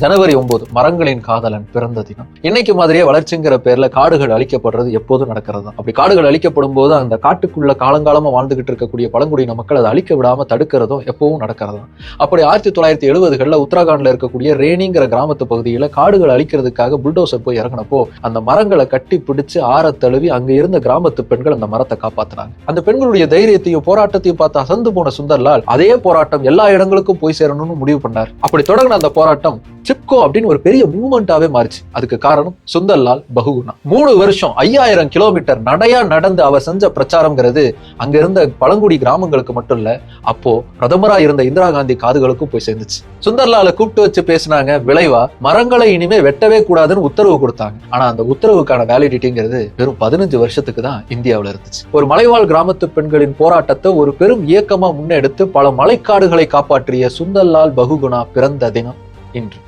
ஜனவரி ஒன்பது மரங்களின் காதலன் பிறந்த தினம். இன்னைக்கு மாதிரியே வளர்ச்சிங்கிற பேர்ல காடுகள் அழிக்கப்படுறது எப்போதும் நடக்கிறது தான். அப்படி காடுகள் அழிக்கப்படும் போது அந்த காட்டுக்குள்ள காலங்காலமா வாழ்ந்துகிட்டு இருக்கக்கூடிய பழங்குடியின மக்கள் அதை அழிக்க விடாம தடுக்கிறதும் எப்பவும் நடக்கிறது தான். அப்படி ஆயிரத்தி தொள்ளாயிரத்தி எழுபதுகள்ல உத்தரகாண்ட்ல இருக்கக்கூடிய ரேனிங்கிற கிராமத்து பகுதியில காடுகள் அழிக்கிறதுக்காக புல்டோசர் போய் இறங்கினப்போ அந்த மரங்களை கட்டி பிடிச்சு ஆற தழுவி அங்க இருந்த கிராமத்து பெண்கள் அந்த மரத்தை காப்பாத்துறாங்க அந்த பெண்களுடைய தைரியத்தையும் போராட்டத்தையும் பார்த்து அசந்து போன சுந்தர்லால் அதே போராட்டம் எல்லா இடங்களுக்கும் போய் சேரணும்னு முடிவு பண்ணார். அப்படி தொடங்கின அந்த போராட்டம் சிப்கோ அப்படின்னு ஒரு பெரிய மூவ்மெண்டாவே மாறிச்சு. அதுக்கு காரணம் சுந்தர்லால் பகுகுணா. மூணு வருஷம் ஐயாயிரம் கிலோமீட்டர் நடையா நடந்து அவர் செஞ்ச பிரச்சாரம்ங்கிறது அங்க இருந்த பழங்குடி கிராமங்களுக்கு மட்டும் இல்ல அப்போ பிரதமரா இருந்த இந்திரா காந்தி காதுகளுக்கும் போய் சேர்ந்துச்சு. சுந்தர்லால கூப்பிட்டு வச்சு பேசினாங்க விளைவா மரங்களை இனிமே வெட்டவே கூடாதுன்னு உத்தரவு கொடுத்தாங்க. ஆனா அந்த உத்தரவுக்கான வேலிடிட்டிங்கிறது வெறும் பதினஞ்சு வருஷத்துக்கு தான் இந்தியாவுல இருந்துச்சு. ஒரு மலைவாழ் கிராமத்து பெண்களின் போராட்டத்தை ஒரு பெரும் இயக்கமா முன்னெடுத்து பல மலைக்காடுகளை காப்பாற்றிய சுந்தர்லால் பகுகுணா பிறந்த தினம் இன்று.